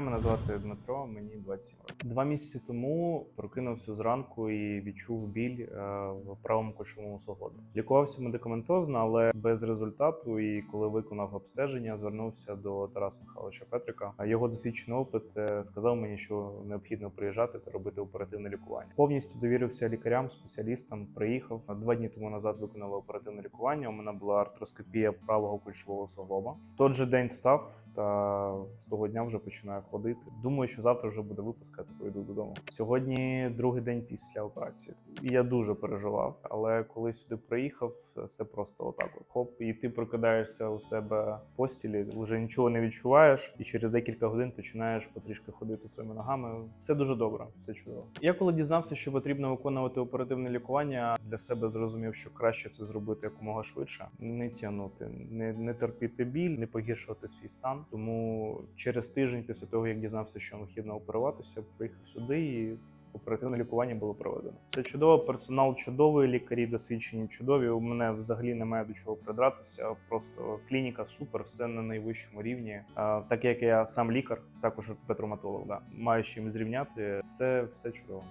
Мене звати Дмитро, мені 27 років. Два місяці тому прокинувся зранку і відчув біль е, в правому кульшовому суглобі. Лікувався медикаментозно, але без результату. І коли виконав обстеження, звернувся до Тараса Михайловича Петрика. Його досвідчений опит е, сказав мені, що необхідно приїжджати та робити оперативне лікування. Повністю довірився лікарям, спеціалістам. Приїхав два дні тому назад. Виконали оперативне лікування. У мене була артроскопія правого кульшового суглоба. В той же день став та з того дня вже починаю ходити. Думаю, що завтра вже буде виписка, то поїду додому. Сьогодні другий день після операції. І я дуже переживав, але коли сюди приїхав, все просто отак. От. Хоп, і ти прокидаєшся у себе в постілі, вже нічого не відчуваєш, і через декілька годин починаєш потрішки ходити своїми ногами. Все дуже добре, все чудово. Я коли дізнався, що потрібно виконувати оперативне лікування, для себе зрозумів, що краще це зробити якомога швидше, не тягнути, не, не терпіти біль, не погіршувати свій стан. Тому через тиждень після того, як дізнався, що необхідно оперуватися, приїхав сюди і. Оперативне лікування було проведено. Це чудово, персонал чудовий, лікарі досвідчені чудові. У мене взагалі немає до чого придратися. Просто клініка супер, все на найвищому рівні. А, так як я сам лікар, також ортопед-травматолог, да, маю з чим зрівняти, все, все чудово.